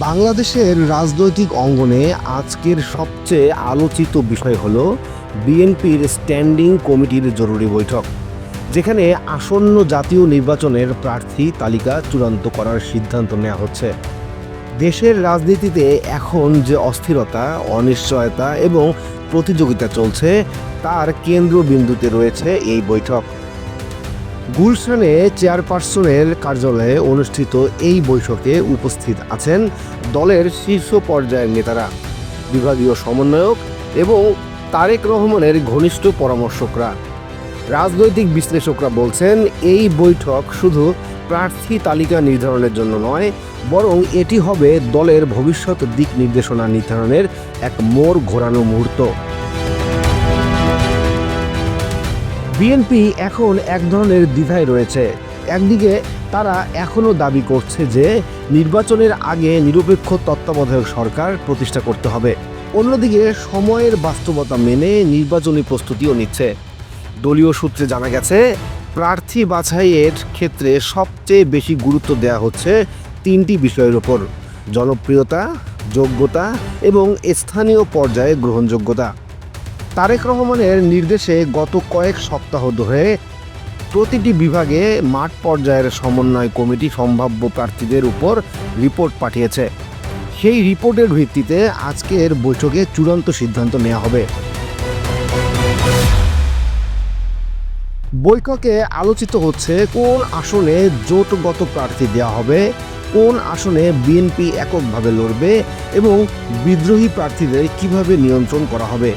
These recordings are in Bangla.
বাংলাদেশের রাজনৈতিক অঙ্গনে আজকের সবচেয়ে আলোচিত বিষয় হল বিএনপির স্ট্যান্ডিং কমিটির জরুরি বৈঠক, যেখানে আসন্ন জাতীয় নির্বাচনের প্রার্থী তালিকা চূড়ান্ত করার সিদ্ধান্ত নেওয়া হচ্ছে। দেশের রাজনীতিতে এখন যে অস্থিরতা, অনিশ্চয়তা এবং প্রতিযোগিতা চলছে, তার কেন্দ্রবিন্দুতে রয়েছে এই বৈঠক। গুলশানে চেয়ারপারসনের কার্যালয়ে অনুষ্ঠিত এই বৈঠকে উপস্থিত আছেন দলের শীর্ষ পর্যায়ের নেতারা, বিভাগীয় সমন্বয়ক এবং তারেক রহমানের ঘনিষ্ঠ পরামর্শকরা। রাজনৈতিক বিশ্লেষকরা বলছেন, এই বৈঠক শুধু প্রার্থী তালিকা নির্ধারণের জন্য নয়, বরং এটি হবে দলের ভবিষ্যৎ দিক নির্দেশনা নির্ধারণের এক মোড় ঘোরানো মুহূর্ত। বিএনপি এখন এক ধরনের দ্বিধায় রয়েছে। একদিকে তারা এখনও দাবি করছে যে নির্বাচনের আগে নিরপেক্ষ তত্ত্বাবধায়ক সরকার প্রতিষ্ঠা করতে হবে। অন্যদিকে সময়ের বাস্তবতা মেনে নির্বাচনী প্রস্তুতিও নিচ্ছে। দলীয় সূত্রে জানা গেছে, প্রার্থী বাছাইয়ের ক্ষেত্রে সবচেয়ে বেশি গুরুত্ব দেওয়া হচ্ছে তিনটি বিষয়ের ওপর। জনপ্রিয়তা, যোগ্যতা এবং স্থানীয় পর্যায়ে গ্রহণযোগ্যতা। তারেক রহমানের নির্দেশে গত কয়েক সপ্তাহ ধরে প্রতিটি বিভাগে মাঠ পর্যায়ের সমন্বয় কমিটি সম্ভাব্য প্রার্থীদের উপর রিপোর্ট পাঠিয়েছে। সেই রিপোর্টের ভিত্তিতে আজকের বৈঠকে চূড়ান্ত সিদ্ধান্ত নেওয়া হবে। বৈঠকে আলোচিত হচ্ছে কোন আসনে জোটগত প্রার্থী দেওয়া হবে, কোন আসনে বিএনপি এককভাবে লড়বে এবং বিদ্রোহী প্রার্থীদের কীভাবে নিয়ন্ত্রণ করা হবে।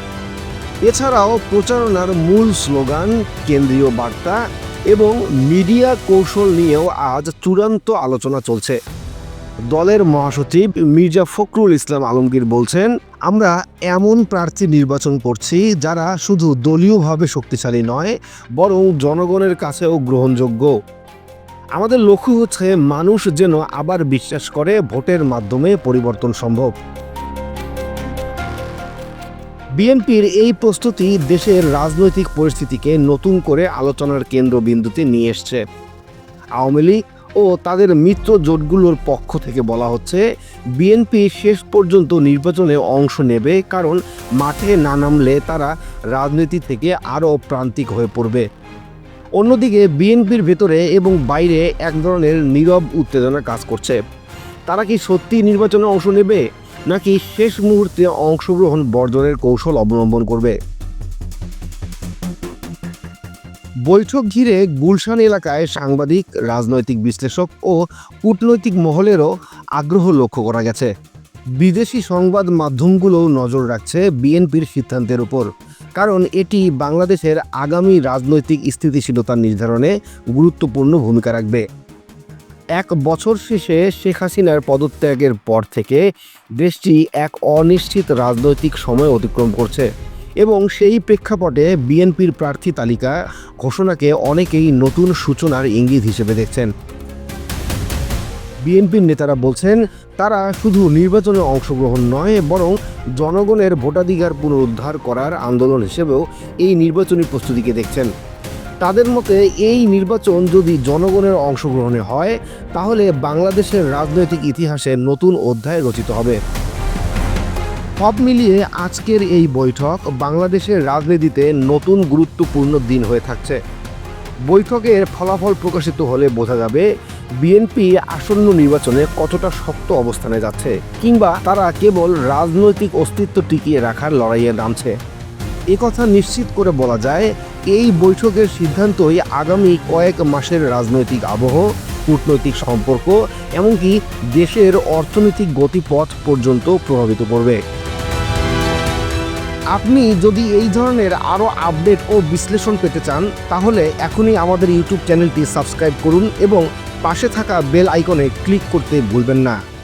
এছাড়াও প্রচারণার মূল স্লোগান, কেন্দ্রীয় বার্তা এবং মিডিয়া কৌশল নিয়েও আজ চূড়ান্ত আলোচনা চলছে। দলের মহাসচিব মির্জা ফখরুল ইসলাম আলমগীর বলছেন, আমরা এমন প্রার্থী নির্বাচন করছি যারা শুধু দলীয়ভাবে শক্তিশালী নয়, বরং জনগণের কাছেও গ্রহণযোগ্য। আমাদের লক্ষ্য হচ্ছে মানুষ যেন আবার বিশ্বাস করে, ভোটের মাধ্যমে পরিবর্তন সম্ভব। বিএনপির এই প্রস্তুতি দেশের রাজনৈতিক পরিস্থিতিকে নতুন করে আলোচনার কেন্দ্রবিন্দুতে নিয়ে এসছে। আওয়ামী লীগ ও তাদের মিত্র জোটগুলোর পক্ষ থেকে বলা হচ্ছে, বিএনপি শেষ পর্যন্ত নির্বাচনে অংশ নেবে কারণ মাঠে না নামলে তারা রাজনীতি থেকে আরও প্রান্তিক হয়ে পড়বে। অন্যদিকে বিএনপির ভেতরে এবং বাইরে এক ধরনের নীরব উত্তেজনা কাজ করছে। তারা কি সত্যি নির্বাচনে অংশ নেবে? নাকি শেষ মুহূর্তে অংশগ্রহণ বর্জনের কৌশল অবলম্বন করবে? বৈঠক ঘিরে গুলশান এলাকায় সাংবাদিক, রাজনৈতিক বিশ্লেষক ও কূটনৈতিক মহলেরও আগ্রহ লক্ষ্য করা গেছে। বিদেশি সংবাদ মাধ্যমগুলোও নজর রাখছে বিএনপির সিদ্ধান্তের উপর। কারণ এটি বাংলাদেশের আগামী রাজনৈতিক স্থিতিশীলতা নির্ধারণে গুরুত্বপূর্ণ ভূমিকা রাখবে। এক বছর শেষে শেখ হাসিনার পদত্যাগের পর থেকে দেশটি এক অনিশ্চিত রাজনৈতিক সময় অতিক্রম করছে এবং সেই প্রেক্ষাপটে বিএনপির প্রার্থী তালিকা ঘোষণাকে অনেকেই নতুন সূচনার ইঙ্গিত হিসেবে দেখছেন। বিএনপির নেতারা বলছেন, তারা শুধু নির্বাচনে অংশগ্রহণ নয়, বরং জনগণের ভোটাধিকার পুনরুদ্ধার করার আন্দোলন হিসেবেও এই নির্বাচনী প্রস্তুতিকে দেখছেন। তাদের মতে এই নির্বাচন যদি জনগণের অংশগ্রহণে হয়, তাহলে বাংলাদেশের রাজনৈতিক ইতিহাসে নতুন অধ্যায় রচিত হবে। সব মিলিয়ে আজকের এই বৈঠক বাংলাদেশের রাজনীতিতে নতুন গুরুত্বপূর্ণ দিন হয়ে থাকছে। বৈঠকের ফলাফল প্রকাশিত হলে বোঝা যাবে, বিএনপি আসন্ন নির্বাচনে কতটা শক্ত অবস্থানে যাচ্ছে, কিংবা তারা কেবল রাজনৈতিক অস্তিত্ব টিকিয়ে রাখার লড়াইয়ে নামছে। কথা নিশ্চিত করে বলা যায় এই বৈঠকের সিদ্ধান্তই আগামী কয়েক মাসের রাজনৈতিক আবহ, কূটনৈতিক সম্পর্ক, এমনকি দেশের অর্থনৈতিক গতিপথ পর্যন্ত প্রভাবিত করবে। আপনি যদি এই ধরনের আরও আপডেট ও বিশ্লেষণ পেতে চান, তাহলে এখনই আমাদের ইউটিউব চ্যানেলটি সাবস্ক্রাইব করুন এবং পাশে থাকা বেল আইকনে ক্লিক করতে ভুলবেন না।